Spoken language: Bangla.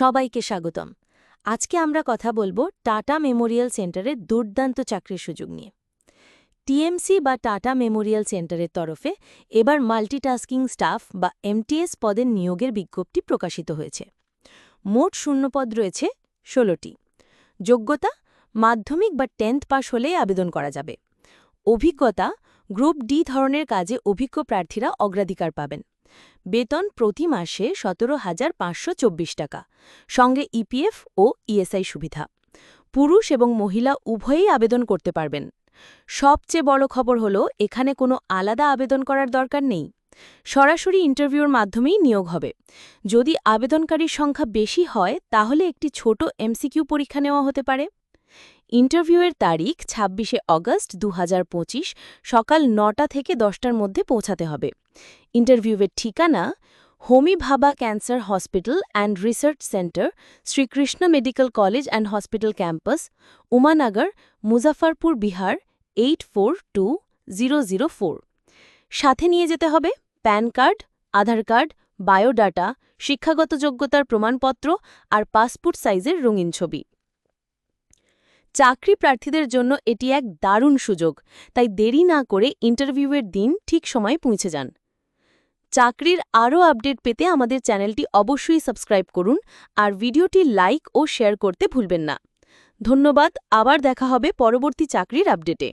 সবাইকে স্বাগতম। আজকে আমরা কথা বলব টাটা মেমোরিয়াল সেন্টারের দুর্দান্ত চাকরির সুযোগ নিয়ে। টিএমসি বা টাটা মেমোরিয়াল সেন্টারের তরফে এবার মাল্টিটাস্কিং স্টাফ বা এমটিএস পদের নিয়োগের বিজ্ঞপ্তি প্রকাশিত হয়েছে। মোট শূন্যপদ রয়েছে ষোলোটি। যোগ্যতা, মাধ্যমিক বা টেন্থ পাস হলেই আবেদন করা যাবে। অভিজ্ঞতা, গ্রুপ ডি ধরনের কাজে অভিজ্ঞ প্রার্থীরা অগ্রাধিকার পাবেন। বেতন প্রতি মাসে সতেরো হাজার পাঁচশো টাকা, সঙ্গে ইপিএফ ও ইএসআই সুবিধা। পুরুষ এবং মহিলা উভয়েই আবেদন করতে পারবেন। সবচেয়ে বড় খবর হল, এখানে কোনো আলাদা আবেদন করার দরকার নেই। সরাসরি ইন্টারভিউর মাধ্যমেই নিয়োগ হবে। যদি আবেদনকারীর সংখ্যা বেশি হয়, তাহলে একটি ছোট এমসিকিউ পরীক্ষা নেওয়া হতে পারে। ইন্টারভিউয়ের তারিখ ছাব্বিশে অগস্ট দু হাজার পঁচিশ, সকাল নটা থেকে দশটার মধ্যে পৌঁছাতে হবে। ইন্টারভিউয়ের ঠিকানা Homi Bhabha cancer hospital and research centre, Shrikrishna medical college and hospital campus, Umanagar Muzaffarpur Bihar, eight four two zero zero four. সাথে নিয়ে যেতে হবে PAN card, Aadhaar card, biodata, শিক্ষাগত যোগ্যতার প্রমাণপত্র আর পাসপোর্ট সাইজের রঙিন ছবি। চাকরি প্রার্থীদের জন্য এটি এক দারুণ সুযোগ, তাই দেরি না করে ইন্টারভিউয়ের দিন ঠিক সময়ে পৌঁছে যান। চাকরির আরও আপডেট পেতে আমাদের চ্যানেলটি অবশ্যই সাবস্ক্রাইব করুন আর ভিডিওটি লাইক ও শেয়ার করতে ভুলবেন না। ধন্যবাদ, আবার দেখা হবে পরবর্তী চাকরির আপডেটে।